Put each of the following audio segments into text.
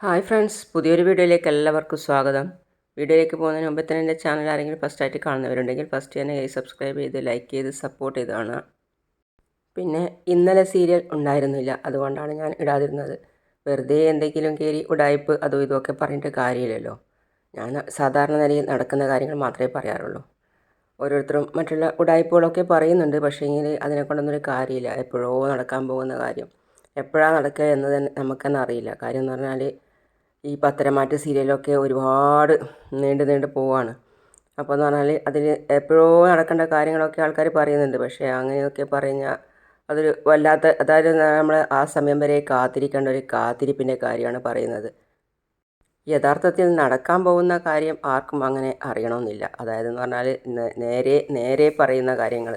Hi friends പുതിയൊരു വീഡിയോയിലേക്ക് എല്ലാവർക്കും സ്വാഗതം. വീഡിയോയിലേക്ക് പോകുന്നതിന് മുമ്പ് തന്നെ എന്റെ ചാനൽ ആരെങ്കിലും ഫസ്റ്റായിട്ട് കാണുന്നവരുണ്ടെങ്കിൽ ഫസ്റ്റ് തന്നെ സബ്സ്ക്രൈബ് ചെയ്ത് ലൈക്ക് ചെയ്ത് സപ്പോർട്ട് ചെയ്ത് കാണുക. പിന്നെ ഇന്നലെ സീരിയൽ ഉണ്ടായിരുന്നില്ല അതുകൊണ്ടാണ് ഞാൻ ഇടാതിരുന്നത്. വെറുതെ എന്തെങ്കിലും കയറി ഉടായ്പ് അതോ ഇതൊക്കെ പറഞ്ഞിട്ട് കാര്യമില്ലല്ലോ. ഞാൻ സാധാരണ നിലയിൽ നടക്കുന്ന കാര്യങ്ങൾ മാത്രമേ പറയാറുള്ളൂ. ഓരോരുത്തരും മറ്റുള്ള ഉടായ്പകളൊക്കെ പറയുന്നുണ്ട് അതിനെ കൊണ്ടൊന്നും ഒരു കാര്യമില്ല. എപ്പോഴോ നടക്കാൻ പോകുന്ന കാര്യം. എപ്പോഴാണ് നടക്കുക എന്ന് തന്നെ നമുക്കെന്ന് അറിയില്ല. കാര്യം എന്ന് പറഞ്ഞാൽ ഈ പത്തരമാറ്റ് സീരിയലൊക്കെ ഒരുപാട് നീണ്ടു നീണ്ടു പോവാണ്. അപ്പോൾ എന്ന് പറഞ്ഞാൽ അതിൽ എപ്പോഴോ നടക്കേണ്ട കാര്യങ്ങളൊക്കെ ആൾക്കാർ പറയുന്നുണ്ട്. പക്ഷേ അങ്ങനെയൊക്കെ പറഞ്ഞാൽ അതൊരു വല്ലാത്ത അതായത് നമ്മൾ ആ സമയം വരെ കാത്തിരിക്കേണ്ട ഒരു കാത്തിരിപ്പിന്റെ കാര്യമാണ് പറയുന്നത്. യഥാർത്ഥത്തിൽ നടക്കാൻ പോകുന്ന കാര്യം ആർക്കും അങ്ങനെ അറിയണമെന്നില്ല. അതായത് എന്ന് പറഞ്ഞാൽ നേരെ നേരെ പറയുന്ന കാര്യങ്ങൾ.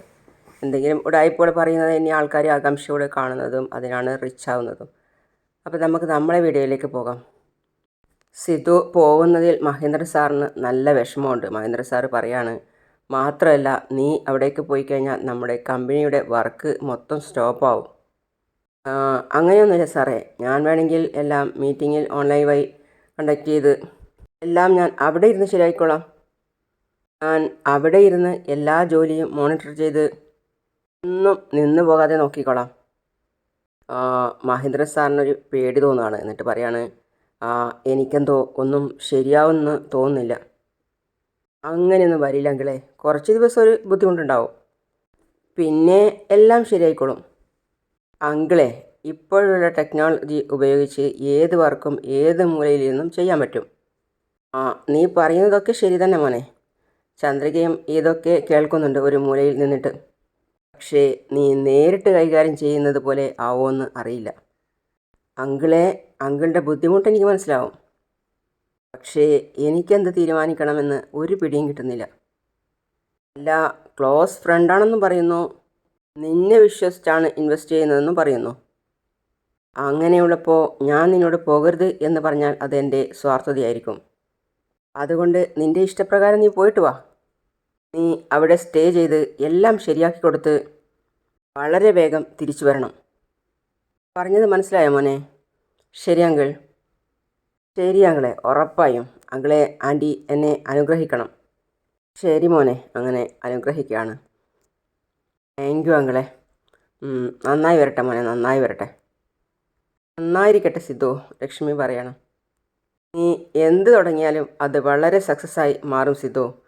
എന്തെങ്കിലും ഉടായ്പകൾ പറയുന്നത് ഇനി ആൾക്കാർ ആകാംക്ഷയോടെ കാണുന്നതും അതിനാണ് റിച്ച് ആവുന്നതും അപ്പോൾ നമുക്ക് നമ്മളെ വീഡിയോയിലേക്ക് പോകാം. സിധു പോകുന്നതിൽ മഹേന്ദ്ര സാറിന് നല്ല വിഷമമുണ്ട്. മഹേന്ദ്ര സാർ പറയാണ് മാത്രമല്ല നീ അവിടേക്ക് പോയി കഴിഞ്ഞാൽ നമ്മുടെ കമ്പനിയുടെ വർക്ക് മൊത്തം സ്റ്റോപ്പാവും അങ്ങനെയൊന്നുമില്ല സാറേ. ഞാൻ വേണമെങ്കിൽ എല്ലാം മീറ്റിങ്ങിൽ ഓൺലൈൻ വഴി കണ്ടക്ട് ചെയ്ത് എല്ലാം ഞാൻ അവിടെ ഇരുന്ന് ശരിയായിക്കോളാം ഞാൻ അവിടെ ഇരുന്ന് എല്ലാ ജോലിയും മോണിറ്റർ ചെയ്ത് ഒന്നും നിന്ന് പോകാതെ നോക്കിക്കോളാം. മഹേന്ദ്ര സാറിനൊരു പേടി തോന്നുകയാണ്. എന്നിട്ട് പറയാണ് എനിക്കെന്തോ ഒന്നും ശരിയാവുമെന്ന് തോന്നുന്നില്ല. അങ്ങനെയൊന്നും വരില്ലെങ്കിലേ കുറച്ച് ദിവസം ഒരു ബുദ്ധിമുട്ടുണ്ടാവും. പിന്നെ എല്ലാം ശരിയായിക്കോളും. അങ്കിളെ ഇപ്പോഴുള്ള ടെക്നോളജി ഉപയോഗിച്ച് ഏത് വർക്കും ഏത് മൂലയിൽ നിന്നും ചെയ്യാൻ പറ്റും. ആ നീ പറയുന്നതൊക്കെ ശരി തന്നെ മോനെ. ചന്ദ്രികയും ഇതൊക്കെ കേൾക്കുന്നുണ്ട് ഒരു മൂലയിൽ നിന്നിട്ട്. പക്ഷേ നീ നേരിട്ട് കൈകാര്യം ചെയ്യുന്നത് പോലെ ആവുമെന്ന് അറിയില്ല. അങ്കിളെ അങ്കിളുടെ ബുദ്ധിമുട്ട് എനിക്ക് മനസ്സിലാവും. പക്ഷേ എനിക്കെന്ത് തീരുമാനിക്കണമെന്ന് ഒരു പിടിയും കിട്ടുന്നില്ല. അല്ല ക്ലോസ് ഫ്രണ്ടാണെന്നും പറയുന്നു. നിന്നെ വിശ്വസിച്ചാണ് ഇൻവെസ്റ്റ് ചെയ്യുന്നതെന്നും പറയുന്നു. അങ്ങനെയുള്ളപ്പോൾ ഞാൻ നിന്നോട് പോകരുത് എന്ന് പറഞ്ഞാൽ അതെന്റെ സ്വാർത്ഥതയായിരിക്കും. അതുകൊണ്ട് നിന്റെ ഇഷ്ടപ്രകാരം നീ പോയിട്ട് വാ. നീ അവിടെ സ്റ്റേ ചെയ്ത് എല്ലാം ശരിയാക്കി കൊടുത്ത് വളരെ വേഗം തിരിച്ചു വരണം. പറഞ്ഞത് മനസ്സിലായോ മോനെ? ശരി അങ്കിൾ ശരി അങ്കിളെ ഉറപ്പായും. അങ്കിളെ ആന്റി എന്നെ അനുഗ്രഹിക്കണം. ശരി മോനെ. അങ്ങനെ അനുഗ്രഹിക്കുകയാണ്. താങ്ക് യു അങ്കിളെ നന്നായി വരട്ടെ മോനെ. നന്നായി വരട്ടെ. നന്നായിരിക്കട്ടെ സിദ്ധു. ലക്ഷ്മി പറയണം. നീ എന്ത് തുടങ്ങിയാലും അത് വളരെ സക്സസ്സായി മാറും സിദ്ധു.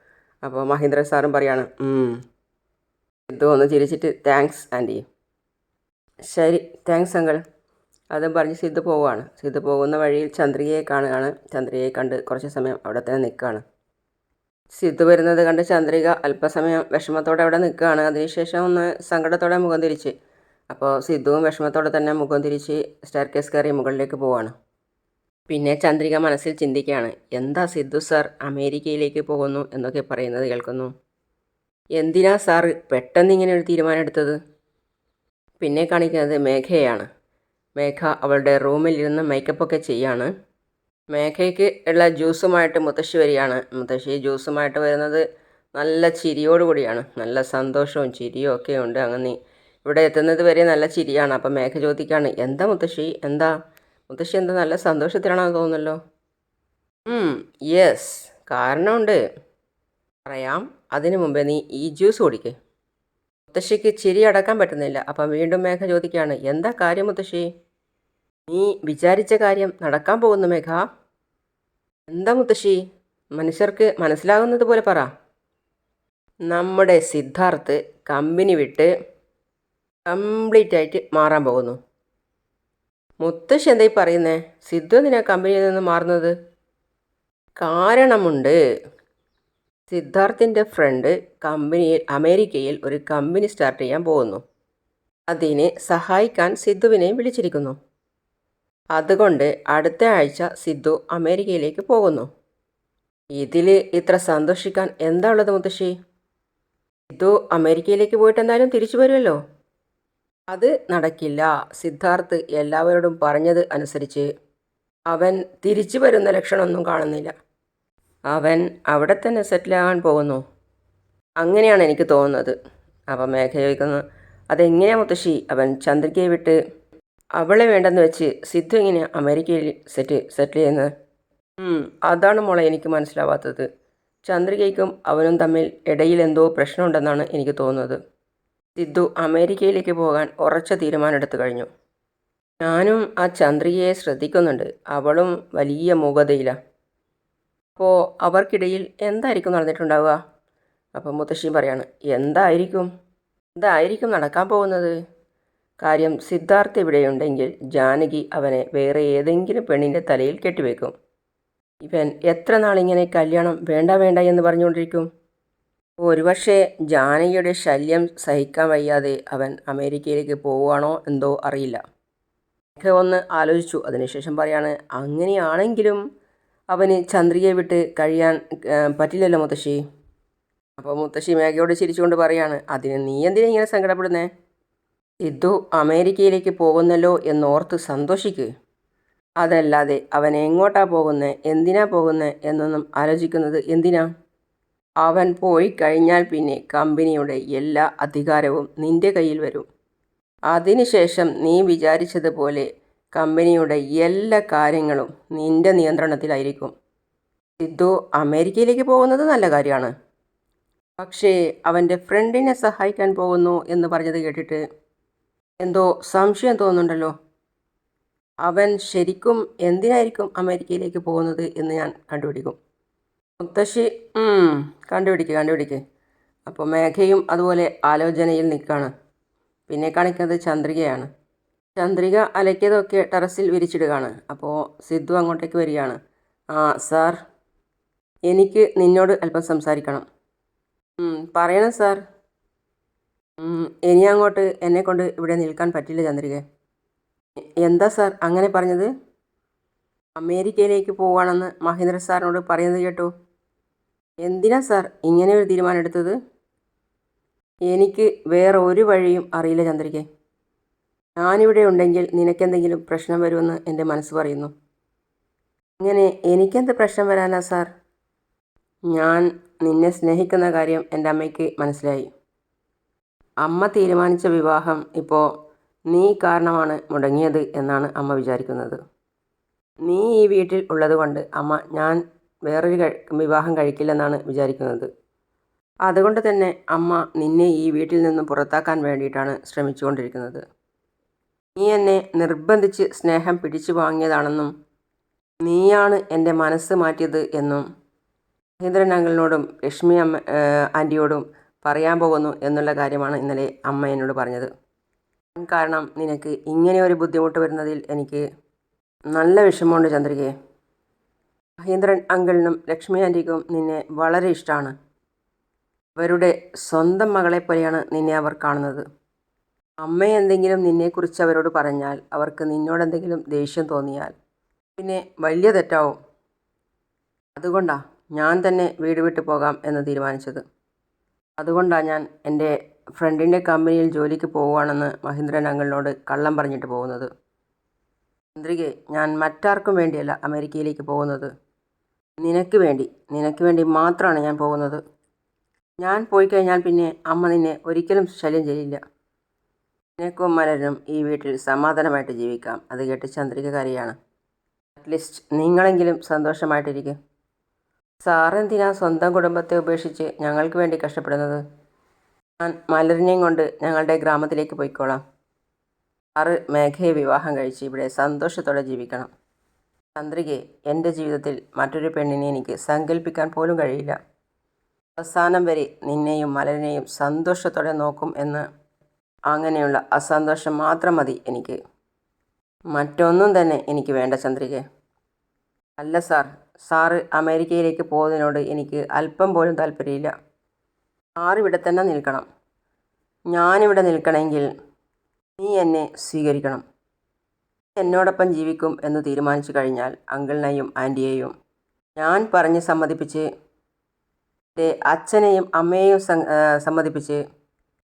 അപ്പോൾ മഹേന്ദ്ര സാറും പറയാണ്. സിദ്ധു ഒന്ന് ചിരിച്ചിട്ട് താങ്ക്സ് ആന്റി ശരി താങ്ക്സ് അങ്കൾ അതും പറഞ്ഞ് സിദ്ധു പോവുകയാണ്. സിദ്ധു പോകുന്ന വഴിയിൽ ചന്ദ്രികയെ കാണുകയാണ്. ചന്ദ്രികയെ കണ്ട് കുറച്ച് സമയം അവിടെ തന്നെ നിൽക്കുകയാണ്. സിദ്ധു വരുന്നത് കണ്ട് ചന്ദ്രിക അല്പസമയം വിഷമത്തോടെ അവിടെ നിൽക്കുകയാണ്. അതിനുശേഷം ഒന്ന് സങ്കടത്തോടെ മുഖം തിരിച്ച്. അപ്പോൾ സിദ്ധുവും വിഷമത്തോടെ തന്നെ മുഖം തിരിച്ച് സ്റ്റെയർകേസ് കയറി മുകളിലേക്ക് പോവാണ് പിന്നെ ചന്ദ്രിക മനസ്സിൽ ചിന്തിക്കുകയാണ് എന്താ സിദ്ധു സാർ അമേരിക്കയിലേക്ക് പോകുന്നു? എന്നൊക്കെ പറയുന്നത് കേൾക്കുന്നു. എന്തിനാ സാർ പെട്ടെന്ന് ഇങ്ങനെ ഒരു തീരുമാനം എടുത്തത്? പിന്നെ കാണിക്കുന്നത് മേഘയാണ്. മേഘ അവളുടെ റൂമിൽ ഇരുന്ന് മേക്കപ്പൊക്കെ ചെയ്യാണ്. മേഘയ്ക്ക് ഉള്ള ജ്യൂസുമായിട്ട് മുത്തശ്ശി വരികയാണ്. മുത്തശ്ശി ജ്യൂസുമായിട്ട് വരുന്നത് നല്ല ചിരിയോടുകൂടിയാണ് നല്ല സന്തോഷവും ചിരിയും ഒക്കെ ഉണ്ട്. അങ്ങനെ ഇവിടെ എത്തുന്നത് വരെ നല്ല ചിരിയാണ്. അപ്പം മേഘ ചോദിക്കുകയാണ് എന്താ മുത്തശ്ശി? എന്താ മുത്തശ്ശി എന്താ നല്ല സന്തോഷത്തിലാണെന്ന് തോന്നുന്നല്ലോ? യെസ് കാരണമുണ്ട്. പറയാം അതിനു മുമ്പേ നീ ഈ ജ്യൂസ് കുടിക്കേ. മുത്തശ്ശിക്ക് ചിരി അടക്കാൻ പറ്റുന്നില്ല. അപ്പം വീണ്ടും മേഘ ചോദിക്കുകയാണ് എന്താ കാര്യം മുത്തശ്ശി? നീ വിചാരിച്ച കാര്യം നടക്കാൻ പോകുന്നു മേഘ. എന്താ മുത്തശ്ശി? മനുഷ്യർക്ക് മനസ്സിലാകുന്നത് പോലെ പറ. നമ്മുടെ സിദ്ധാർത്ഥ് കമ്പനി വിട്ട് കംപ്ലീറ്റ് ആയിട്ട് മാറാൻ പോകുന്നു. മുത്തശ്ശി എന്തായി പറയുന്നേ? സിദ്ധു എന്തിനാ കമ്പനിയിൽ നിന്ന് മാറുന്നത്? കാരണമുണ്ട്. സിദ്ധാർത്ഥിന്റെ ഫ്രണ്ട് കമ്പനിയിൽ അമേരിക്കയിൽ ഒരു കമ്പനി സ്റ്റാർട്ട് ചെയ്യാൻ പോകുന്നു. അതിന് സഹായിക്കാൻ സിദ്ധുവിനെയും വിളിച്ചിരിക്കുന്നു. അതുകൊണ്ട് അടുത്ത ആഴ്ച സിദ്ധു അമേരിക്കയിലേക്ക് പോകുന്നു. ഇതിൽ ഇത്ര സന്തോഷിക്കാൻ എന്താ ഉള്ളത് മുത്തശ്ശി? സിദ്ധു അമേരിക്കയിലേക്ക് പോയിട്ട് എന്തായാലും തിരിച്ചു വരുമല്ലോ? അത് നടക്കില്ല. സിദ്ധാർത്ഥ് എല്ലാവരോടും പറഞ്ഞത് അനുസരിച്ച് അവൻ തിരിച്ചു വരുന്ന ലക്ഷണമൊന്നും കാണുന്നില്ല. അവൻ അവിടെ തന്നെ സെറ്റിലാകാൻ പോകുന്നു. അങ്ങനെയാണ് എനിക്ക് തോന്നുന്നത്. അപ്പം മേഘ ചോദിക്കുന്നു അതെങ്ങനെയാ മുത്തശ്ശി? അവൻ ചന്ദ്രികയെ വിട്ട് അവളെ വേണ്ടെന്ന് വെച്ച് സിദ്ധു ഇങ്ങനെ അമേരിക്കയിൽ സെറ്റ് സെറ്റിൽ ചെയ്യുന്നത്? അതാണ് മോളെ എനിക്ക് മനസ്സിലാവാത്തത്. ചന്ദ്രികയ്ക്കും അവനും തമ്മിൽ ഇടയിൽ എന്തോ പ്രശ്നമുണ്ടെന്നാണ് എനിക്ക് തോന്നുന്നത്. സിദ്ധു അമേരിക്കയിലേക്ക് പോകാൻ ഉറച്ച തീരുമാനമെടുത്തു കഴിഞ്ഞു. ഞാനും ആ ചന്ദ്രികയെ ശ്രദ്ധിക്കുന്നുണ്ട്. അവളും വലിയ മൂകതയിലാണ് അപ്പോൾ അവർക്കിടയിൽ എന്തായിരിക്കും നടന്നിട്ടുണ്ടാവുക? അപ്പം മുത്തശ്ശി പറയാണ് എന്തായിരിക്കും? എന്തായിരിക്കും നടക്കാൻ പോകുന്നത്? കാര്യം സിദ്ധാർത്ഥ് ഇവിടെയുണ്ടെങ്കിൽ ജാനകി അവനെ വേറെ ഏതെങ്കിലും പെണ്ണിന്റെ തലയിൽ കെട്ടിവെക്കും. ഇവൻ എത്ര നാളിങ്ങനെ കല്യാണം വേണ്ട വേണ്ട എന്ന് പറഞ്ഞുകൊണ്ടിരിക്കും? ഒരുപക്ഷെ ജാനകിയുടെ ശല്യം സഹിക്കാൻ വയ്യാതെ അവൻ അമേരിക്കയിലേക്ക് പോവുകയാണോ എന്തോ അറിയില്ല. ഒക്കെ ഒന്ന് ആലോചിച്ചു. അതിനുശേഷം പറയാണ് അങ്ങനെയാണെങ്കിലും അവന് ചന്ദ്രികയെ വിട്ട് കഴിയാൻ പറ്റില്ലല്ലോ മുത്തശ്ശി. അപ്പോൾ മുത്തശ്ശി മേഘയോട് ചിരിച്ചുകൊണ്ട് പറയാണ് അതിന് നീ എന്തിനാ ഇങ്ങനെ സങ്കടപ്പെടുന്നേ? സിദ്ധു അമേരിക്കയിലേക്ക് പോകുന്നല്ലോ എന്നോർത്ത് സന്തോഷിക്ക്. അതല്ലാതെ അവൻ എങ്ങോട്ടാ പോകുന്നത് എന്തിനാ പോകുന്നത് എന്നൊന്നും ആലോചിക്കുന്നത് എന്തിനാ? അവൻ പോയി കഴിഞ്ഞാൽ പിന്നെ കമ്പനിയുടെ എല്ലാ അധികാരവും നിന്റെ കയ്യിൽ വരും. അതിനുശേഷം നീ വിചാരിച്ചതുപോലെ കമ്പനിയുടെ എല്ലാ കാര്യങ്ങളും നിന്റെ നിയന്ത്രണത്തിലായിരിക്കും. സിദ്ധു അമേരിക്കയിലേക്ക് പോകുന്നത് നല്ല കാര്യമാണ്. പക്ഷേ അവന്റെ ഫ്രണ്ടിനെ സഹായിക്കാൻ പോകുന്നു എന്ന് പറഞ്ഞത് കേട്ടിട്ട് എന്തോ സംശയം തോന്നുന്നുണ്ടല്ലോ. അവൻ ശരിക്കും എന്തിനായിരിക്കും അമേരിക്കയിലേക്ക് പോകുന്നത് എന്ന് ഞാൻ കണ്ടുപിടിക്കും. മുത്തശ്ശി കണ്ടുപിടിക്ക് കണ്ടുപിടിക്ക്. അപ്പോൾ മേഘയും അതുപോലെ ആലോചനയിൽ നിൽക്കുകയാണ് പിന്നെ കാണിക്കുന്നത് ചന്ദ്രികയാണ്. ചന്ദ്രിക അലക്കിയതൊക്കെ ടെറസിൽ വിരിച്ചിടുകയാണ്. അപ്പോൾ സിദ്ധു അങ്ങോട്ടേക്ക് വരികയാണ്. ആ സാർ എനിക്ക് നിന്നോട് അല്പം സംസാരിക്കണം. പറയണം സാർ. ഇനി അങ്ങോട്ട് എന്നെ കൊണ്ട് ഇവിടെ നിൽക്കാൻ പറ്റില്ല ചന്ദ്രിക. എന്താ സാർ അങ്ങനെ പറഞ്ഞത്? അമേരിക്കയിലേക്ക് പോവുകയാണെന്ന് മഹേന്ദ്ര സാറിനോട് പറയുന്നത് കേട്ടു. എന്തിനാ സാർ ഇങ്ങനെ ഒരു തീരുമാനം എടുത്തത് എനിക്ക് വേറെ ഒരു വഴിയും അറിയില്ല ചന്ദ്രികെ. ഞാനിവിടെ ഉണ്ടെങ്കിൽ നിനക്കെന്തെങ്കിലും പ്രശ്നം വരുമെന്ന് എന്റെ മനസ്സ് പറയുന്നു. അങ്ങനെ എനിക്കെന്ത് പ്രശ്നം വരാനാ സാർ? ഞാൻ നിന്നെ സ്നേഹിക്കുന്ന കാര്യം എന്റെ അമ്മയ്ക്ക് മനസ്സിലായി. അമ്മ തീരുമാനിച്ച വിവാഹം ഇപ്പോൾ നീ കാരണമാണ് മുടങ്ങിയത് എന്നാണ് അമ്മ വിചാരിക്കുന്നത്. നീ ഈ വീട്ടിൽ ഉള്ളതുകൊണ്ട് അമ്മ ഞാൻ വേറൊരു വിവാഹം കഴിക്കില്ലെന്നാണ് വിചാരിക്കുന്നത്. അതുകൊണ്ട് തന്നെ അമ്മ നിന്നെ ഈ വീട്ടിൽ നിന്നും പുറത്താക്കാൻ വേണ്ടിയിട്ടാണ് ശ്രമിച്ചുകൊണ്ടിരിക്കുന്നത്. നീ എന്നെ നിർബന്ധിച്ച് സ്നേഹം പിടിച്ചു വാങ്ങിയതാണെന്നും നീയാണ് എന്റെ മനസ്സ് മാറ്റിയത് എന്നും മഹേന്ദ്രൻ അങ്കിളിനോടും ലക്ഷ്മി അമ്മ ആന്റിയോടും പറയാൻ പോകുന്നു എന്നുള്ള കാര്യമാണ് ഇന്നലെ അമ്മ എന്നോട് പറഞ്ഞത്. കാരണം നിനക്ക് ഇങ്ങനെ ഒരു ബുദ്ധിമുട്ട് വരുന്നതിൽ എനിക്ക് നല്ല വിഷമമുണ്ട് ചന്ദ്രികയെ. മഹേന്ദ്രൻ അങ്കിളിനും ലക്ഷ്മി ആന്റിക്കും നിന്നെ വളരെ ഇഷ്ടമാണ് അവരുടെ സ്വന്തം മകളെ പോലെയാണ് നിന്നെ അവർ കാണുന്നത്. അമ്മ എന്തെങ്കിലും നിന്നെക്കുറിച്ച് അവരോട് പറഞ്ഞാൽ അവർക്ക് നിന്നോട് എന്തെങ്കിലും ദേഷ്യം തോന്നിയാൽ പിന്നെ വലിയ തെറ്റാവും. അതുകൊണ്ടാ ഞാൻ തന്നെ വീട് വിട്ടു പോകാം എന്ന് തീരുമാനിച്ചത്. അതുകൊണ്ടാണ് ഞാൻ എന്റെ ഫ്രണ്ടിന്റെ കമ്പനിയിൽ ജോലിക്ക് പോവുകയാണെന്ന് മഹേന്ദ്രൻ അങ്കിളിനോട് കള്ളം പറഞ്ഞിട്ട് പോകുന്നത്. ചന്ദ്രികെ ഞാൻ മറ്റാർക്കും വേണ്ടിയല്ല അമേരിക്കയിലേക്ക് പോകുന്നത്. നിനക്ക് വേണ്ടി നിനക്ക് വേണ്ടി മാത്രമാണ് ഞാൻ പോകുന്നത്. ഞാൻ പോയി കഴിഞ്ഞാൽ പിന്നെ അമ്മ നിന്നെ ഒരിക്കലും ശല്യം ചെയ്യില്ല. നിനക്കും മലരനും ഈ വീട്ടിൽ സമാധാനമായിട്ട് ജീവിക്കാം. അത് കേട്ട് ചന്ദ്രിക കരയാണ് അറ്റ്ലീസ്റ്റ് നിങ്ങളെങ്കിലും സന്തോഷമായിട്ടിരിക്കും. സാറെന്തിനാ സ്വന്തം കുടുംബത്തെ ഉപേക്ഷിച്ച് ഞങ്ങൾക്ക് വേണ്ടി കഷ്ടപ്പെടുന്നത്? ഞാൻ മലരിനെയും കൊണ്ട് ഞങ്ങളുടെ ഗ്രാമത്തിലേക്ക് പോയിക്കോളാം. സാറ് മേഘയെ വിവാഹം കഴിച്ച് ഇവിടെ സന്തോഷത്തോടെ ജീവിക്കണം. ചന്ദ്രികയെ എന്റെ ജീവിതത്തിൽ മറ്റൊരു പെണ്ണിനെ എനിക്ക് സങ്കല്പിക്കാൻ പോലും കഴിയില്ല. അവസാനം വരെ നിന്നെയും മലരിനെയും സന്തോഷത്തോടെ നോക്കും എന്ന് അങ്ങനെയുള്ള അസന്തോഷം മാത്രം മതി എനിക്ക്. മറ്റൊന്നും തന്നെ എനിക്ക് വേണ്ട ചന്ദ്രികെ. അല്ല സാർ സാറ് അമേരിക്കയിലേക്ക് പോകുന്നതിനോട് എനിക്ക് അല്പം പോലും താല്പര്യമില്ല. സാറിവിടെ തന്നെ നിൽക്കണം. ഞാനിവിടെ നിൽക്കണമെങ്കിൽ നീ എന്നെ സ്വീകരിക്കണം. എന്നോടൊപ്പം ജീവിക്കും എന്ന് തീരുമാനിച്ചു കഴിഞ്ഞാൽ അങ്കിളിനെയും ആന്റിയെയും ഞാൻ പറഞ്ഞ് സമ്മതിപ്പിച്ച് എന്റെ അച്ഛനെയും അമ്മയെയും സമ്മതിപ്പിച്ച്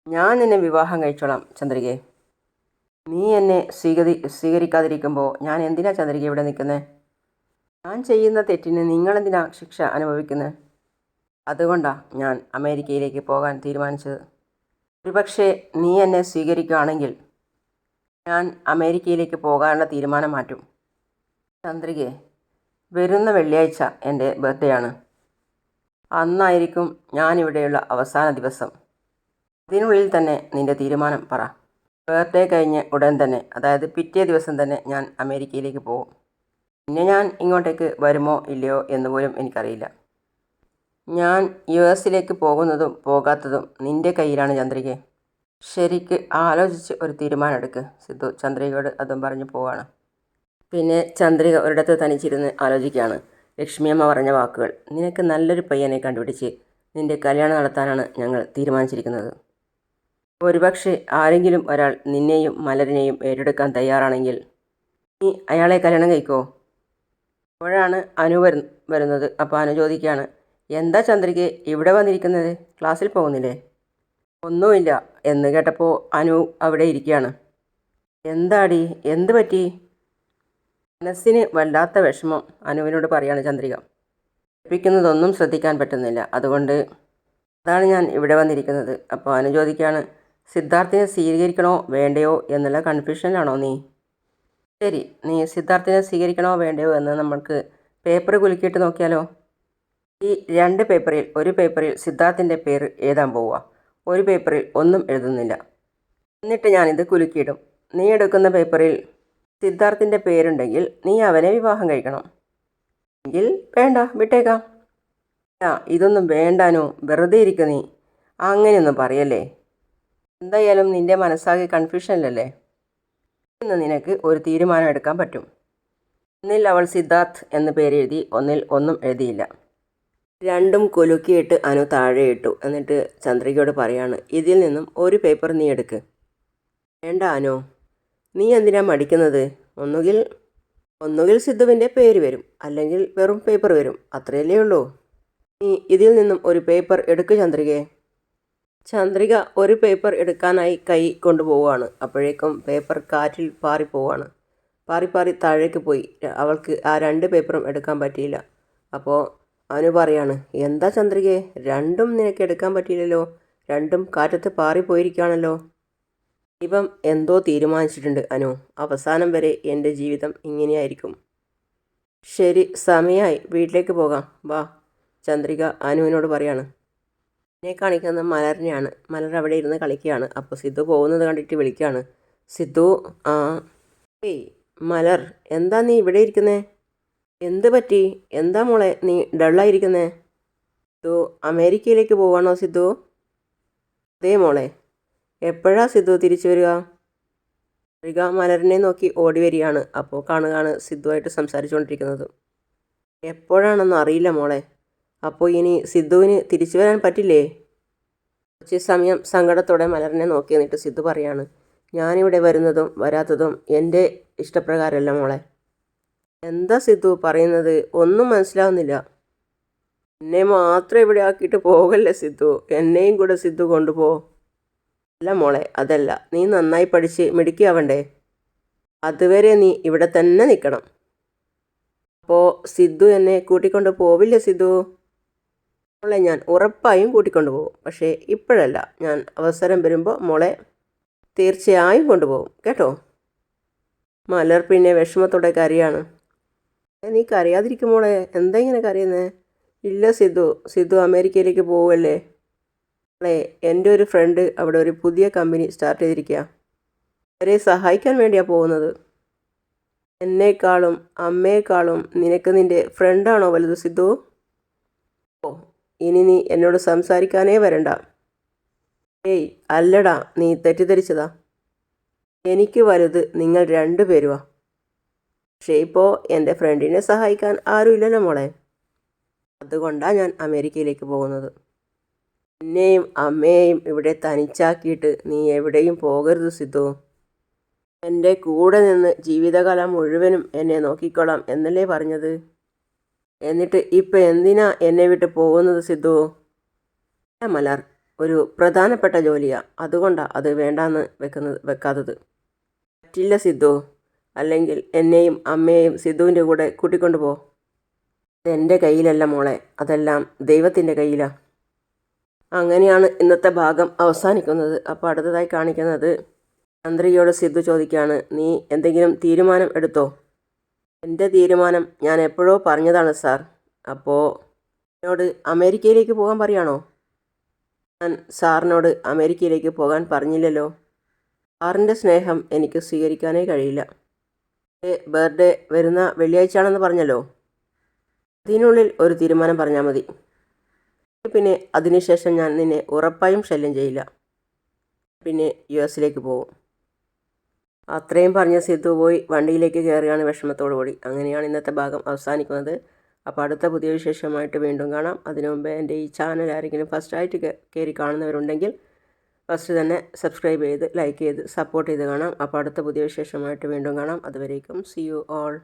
ഞാൻ നിന്നെ വിവാഹം കഴിച്ചോളാം ചന്ദ്രികയെ നീ എന്നെ സ്വീകരി സ്വീകരിക്കാതിരിക്കുമ്പോൾ ഞാൻ എന്തിനാ ചന്ദ്രിക ഇവിടെ നിൽക്കുന്നത് ഞാൻ ചെയ്യുന്ന തെറ്റിന് നിങ്ങളെന്തിനാ ശിക്ഷ അനുഭവിക്കുന്നത് അതുകൊണ്ടാണ് ഞാൻ അമേരിക്കയിലേക്ക് പോകാൻ തീരുമാനിച്ചത്. ഒരുപക്ഷെ നീ എന്നെ സ്വീകരിക്കുകയാണെങ്കിൽ ഞാൻ അമേരിക്കയിലേക്ക് പോകാനുള്ള തീരുമാനം മാറ്റും. ചന്ദ്രികയെ വരുന്ന വെള്ളിയാഴ്ച എന്റെ ബർത്ത്ഡേ ആണ്. അന്നായിരിക്കും ഞാനിവിടെയുള്ള അവസാന ദിവസം. അതിനുള്ളിൽ തന്നെ നിന്റെ തീരുമാനം പറ. ബർത്ത്ഡേ കഴിഞ്ഞ് ഉടൻ തന്നെ അതായത് പിറ്റേ ദിവസം തന്നെ ഞാൻ അമേരിക്കയിലേക്ക് പോകും. പിന്നെ ഞാൻ ഇങ്ങോട്ടേക്ക് വരുമോ ഇല്ലയോ എന്ന് പോലും എനിക്കറിയില്ല. ഞാൻ യു എസിലേക്ക് പോകുന്നതും പോകാത്തതും നിന്റെ കയ്യിലാണ് ചന്ദ്രികെ. ശരിക്ക് ആലോചിച്ച് ഒരു തീരുമാനം എടുക്ക് സിദ്ധു ചന്ദ്രികയോട് അതും പറഞ്ഞു പോവാണ്. പിന്നെ ചന്ദ്രിക ഒരിടത്ത് തനിച്ചിരുന്ന് ആലോചിക്കുകയാണ് ലക്ഷ്മിയമ്മ പറഞ്ഞ വാക്കുകൾ. നിനക്ക് നല്ലൊരു പയ്യനെ കണ്ടുപിടിച്ച് നിന്റെ കല്യാണം നടത്താനാണ് ഞങ്ങൾ തീരുമാനിച്ചിരിക്കുന്നത്. ഒരുപക്ഷെ ആരെങ്കിലും ഒരാൾ നിന്നെയും മലരിനെയും ഏറ്റെടുക്കാൻ തയ്യാറാണെങ്കിൽ നീ അയാളെ കല്യാണം കഴിക്കോ? അപ്പോഴാണ് അനു വരു വരുന്നത്. അപ്പോൾ അനു ചോദിക്കുകയാണ് എന്താ ചന്ദ്രിക ഇവിടെ വന്നിരിക്കുന്നത്? ക്ലാസ്സിൽ പോകുന്നില്ലേ? ഒന്നുമില്ല എന്ന് കേട്ടപ്പോൾ അനു അവിടെ ഇരിക്കുകയാണ്. എന്താടി? എന്ത് പറ്റി? മനസ്സിന് വല്ലാത്ത വിഷമം അനുവിനോട് പറയാണ് ചന്ദ്രിക. ഒന്നും ശ്രദ്ധിക്കാൻ പറ്റുന്നില്ല. അതുകൊണ്ട് അതാണ് ഞാൻ ഇവിടെ വന്നിരിക്കുന്നത്. അപ്പോൾ അനു ചോദിക്കുകയാണ് സിദ്ധാർത്ഥിനെ സ്വീകരിക്കണോ വേണ്ടയോ? എന്നുള്ള കൺഫ്യൂഷനിലാണോ നീ? ശരി നീ സിദ്ധാർത്ഥിനെ സ്വീകരിക്കണോ വേണ്ടയോ എന്ന് നമ്മൾക്ക് പേപ്പർ കുലുക്കിയിട്ട് നോക്കിയാലോ? ഈ രണ്ട് പേപ്പറിൽ ഒരു പേപ്പറിൽ സിദ്ധാർത്ഥിന്റെ പേര് എഴുതാൻ പോവുക. ഒരു പേപ്പറിൽ ഒന്നും എഴുതുന്നില്ല. എന്നിട്ട് ഞാനിത് കുലുക്കിയിടും. നീ എടുക്കുന്ന പേപ്പറിൽ സിദ്ധാർത്ഥിന്റെ പേരുണ്ടെങ്കിൽ നീ അവനെ വിവാഹം കഴിക്കണം. എങ്കിൽ വേണ്ട വിട്ടേക്കാം. ആ ഇതൊന്നും വേണ്ടാനോ വെറുതെ ഇരിക്ക നീ. അങ്ങനെയൊന്നും പറയല്ലേ? എന്തായാലും നിന്റെ മനസ്സാകെ കൺഫ്യൂഷനിലല്ലേ ഇന്ന് നിനക്ക് ഒരു തീരുമാനം എടുക്കാൻ പറ്റും. ഒന്നിൽ അവൾ സിദ്ധാർത്ഥ് എന്ന് പേരെഴുതി ഒന്നിൽ ഒന്നും എഴുതിയില്ല. രണ്ടും കുലുക്കിയിട്ട് അനു താഴെ ഇട്ടു എന്നിട്ട് ചന്ദ്രികയോട് പറയാണ് ഇതിൽ നിന്നും ഒരു പേപ്പർ നീ എടുക്ക്. വേണ്ട അനു. നീ എന്തിനാ മടിക്കുന്നത്? ഒന്നുകിൽ ഒന്നുകിൽ സിദ്ധുവിന്റെ പേര് വരും അല്ലെങ്കിൽ വെറും പേപ്പർ വരും. അത്രയല്ലേ ഉള്ളൂ. നീ ഇതിൽ നിന്നും ഒരു പേപ്പർ എടുക്ക് ചന്ദ്രികയെ. ചന്ദ്രിക ഒരു പേപ്പർ എടുക്കാനായി കൈ കൊണ്ടുപോവുകയാണ് അപ്പോഴേക്കും പേപ്പർ കാറ്റിൽ പാറിപ്പോവാണ് പാറി പാറി താഴേക്ക് പോയി. അവൾക്ക് ആ രണ്ട് പേപ്പറും എടുക്കാൻ പറ്റിയില്ല. അപ്പോൾ അനു പറയാണ് എന്താ ചന്ദ്രികയെ രണ്ടും നിനക്ക് എടുക്കാൻ പറ്റിയില്ലല്ലോ. രണ്ടും കാറ്റത്ത് പാറിപ്പോയിരിക്കുകയാണല്ലോ. ഇപ്പം എന്തോ തീരുമാനിച്ചിട്ടുണ്ട് അനു. അവസാനം വരെ എന്റെ ജീവിതം ഇങ്ങനെയായിരിക്കും. ശരി സമയമായി വീട്ടിലേക്ക് പോകാം. വാ ചന്ദ്രിക അനുവിനോട് പറയാണ്. എന്നെ കാണിക്കുന്ന മലറിനെയാണ് മലർ അവിടെ ഇരുന്ന് കളിക്കുകയാണ്. അപ്പോൾ സിദ്ധു പോകുന്നത് കണ്ടിട്ട് വിളിക്കുകയാണ്. സിദ്ധു ആ ഏയ് മലർ എന്താ നീ ഇവിടെ ഇരിക്കുന്നേ? എന്ത് പറ്റി? എന്താ മോളെ? നീ ഡള്ളായിരിക്കുന്നേ? സിദ്ധു അമേരിക്കയിലേക്ക് പോവാണോ സിദ്ധു? അതേ മോളെ. എപ്പോഴാ സിദ്ധു തിരിച്ചു വരിക? റിക മലറിനെ നോക്കി ഓടി വരികയാണ്. അപ്പോൾ കാണുകയാണ് സിദ്ധുവായിട്ട് സംസാരിച്ചുകൊണ്ടിരിക്കുന്നത്. എപ്പോഴാണെന്ന് അറിയില്ല മോളെ. അപ്പോൾ ഇനി സിദ്ധുവിന് തിരിച്ചു വരാൻ പറ്റില്ലേ? കുറച്ച് സമയം സങ്കടത്തോടെ മലറിനെ നോക്കി എന്നിട്ട് സിദ്ധു പറയാണ് ഞാനിവിടെ വരുന്നതും വരാത്തതും എന്റെ ഇഷ്ടപ്രകാരമല്ല മോളെ. എന്താ സിദ്ധു പറയുന്നത്? ഒന്നും മനസ്സിലാവുന്നില്ല. എന്നെ മാത്രം ഇവിടെ ആക്കിയിട്ട് പോകല്ലേ സിദ്ധു? എന്നെയും കൂടെ സിദ്ധു കൊണ്ടുപോ. അല്ല മോളെ അതല്ല. നീ നന്നായി പഠിച്ച് മിടുക്കിയാവണ്ടേ? അതുവരെ നീ ഇവിടെ തന്നെ നിൽക്കണം അപ്പോൾ സിദ്ധു എന്നെ കൂട്ടിക്കൊണ്ട് പോവില്ല സിദ്ധു? മോളെ ഞാൻ ഉറപ്പായും കൂട്ടിക്കൊണ്ടു പോകും. പക്ഷേ ഇപ്പോഴല്ല. ഞാൻ അവസരം വരുമ്പോൾ മോളെ തീർച്ചയായും കൊണ്ടുപോകും. കേട്ടോ? മലർ പിന്നെ വിഷമത്തോടെ കരയാണ്. "ഏ, നീ കരയാതിരിക്കും മോളെ. എന്താ ഇങ്ങനെ കരയുന്നേ? ഇല്ല സിദ്ധു. സിദ്ധു അമേരിക്കയിലേക്ക് പോവല്ലേ? മോളെ എന്റെ ഒരു ഫ്രണ്ട് അവിടെ ഒരു പുതിയ കമ്പനി സ്റ്റാർട്ട് ചെയ്തിരിക്കുക അവരെ സഹായിക്കാൻ വേണ്ടിയാണ് പോകുന്നത്. എന്നേക്കാളും അമ്മയെക്കാളും നിനക്ക് നിന്റെ ഫ്രണ്ടാണോ വലുത് സിദ്ധു? ഓ ഇനി നീ എന്നോട് സംസാരിക്കാനേ വരണ്ട. ഏയ് അല്ലടാ നീ തെറ്റിദ്ധരിച്ചതാ. എനിക്ക് വലുത് നിങ്ങൾ രണ്ടുപേരുവാ. പക്ഷേ ഇപ്പോൾ എന്റെ ഫ്രണ്ടിനെ സഹായിക്കാൻ ആരുമില്ലല്ലോ മോളെ. അതുകൊണ്ടാണ് ഞാൻ അമേരിക്കയിലേക്ക് പോകുന്നത്. എന്നെയും അമ്മയെയും ഇവിടെ തനിച്ചാക്കിയിട്ട് നീ എവിടെയും പോകരുത് സിദ്ധു. എന്റെ കൂടെ നിന്ന് ജീവിതകാലം മുഴുവനും എന്നെ നോക്കിക്കൊള്ളാം എന്നല്ലേ പറഞ്ഞത്? എന്നിട്ട് ഇപ്പം എന്തിനാ എന്നെ വിട്ട് പോകുന്നത് സിദ്ധു? "ഇല്ല, മലർ ഒരു പ്രധാനപ്പെട്ട ജോലിയാണ് അതുകൊണ്ടാണ് അത് വേണ്ടാന്ന് വെക്കുന്നത് വെക്കാത്തത്. പറ്റില്ല സിദ്ധു. അല്ലെങ്കിൽ എന്നെയും അമ്മയെയും സിദ്ധുവിന്റെ കൂടെ കൂട്ടിക്കൊണ്ടു പോ. എന്റെ കയ്യിലല്ല മോളെ അതെല്ലാം ദൈവത്തിന്റെ കയ്യിലാണ് അങ്ങനെയാണ് ഇന്നത്തെ ഭാഗം അവസാനിക്കുന്നത്. അപ്പോൾ അടുത്തതായി കാണിക്കുന്നത് ചന്ദ്രികയോട് സിദ്ധു ചോദിക്കുകയാണ് നീ എന്തെങ്കിലും തീരുമാനം എടുത്തോ? എന്റെ തീരുമാനം ഞാൻ എപ്പോഴോ പറഞ്ഞതാണ് സാർ. അപ്പോൾ എന്നോട് അമേരിക്കയിലേക്ക് പോകാൻ പറയാണോ? ഞാൻ സാറിനോട് അമേരിക്കയിലേക്ക് പോകാൻ പറഞ്ഞില്ലല്ലോ. സാറിന്റെ സ്നേഹം എനിക്ക് സ്വീകരിക്കാനേ കഴിയില്ല. ബർത്ത്ഡേ വരുന്ന വെള്ളിയാഴ്ചയാണെന്ന് പറഞ്ഞല്ലോ? അതിനുള്ളിൽ ഒരു തീരുമാനം പറഞ്ഞാൽ മതി. പിന്നെ അതിനുശേഷം ഞാൻ നിന്നെ ഉറപ്പായും ശല്യം ചെയ്യില്ല. പിന്നെ യു എസിലേക്ക് പോകും. അത്രയും പറഞ്ഞ സിദ്ധു പോയി വണ്ടിയിലേക്ക് കയറുകയാണ് വിഷമത്തോടു കൂടി. അങ്ങനെയാണ് ഇന്നത്തെ ഭാഗം അവസാനിക്കുന്നത്. അപ്പോൾ അടുത്ത പുതിയ വിശേഷമായിട്ട് വീണ്ടും കാണാം. അതിനു മുമ്പേ എന്റെ ഈ ചാനൽ ആരെങ്കിലും ഫസ്റ്റായിട്ട് കയറി കാണുന്നവരുണ്ടെങ്കിൽ ഫസ്റ്റ് തന്നെ സബ്സ്ക്രൈബ് ചെയ്ത് ലൈക്ക് ചെയ്ത് സപ്പോർട്ട് ചെയ്ത് കാണാം. അപ്പോൾ അടുത്ത പുതിയ വിശേഷമായിട്ട് വീണ്ടും കാണാം. അതുവരേക്കും സി യു ഓൾ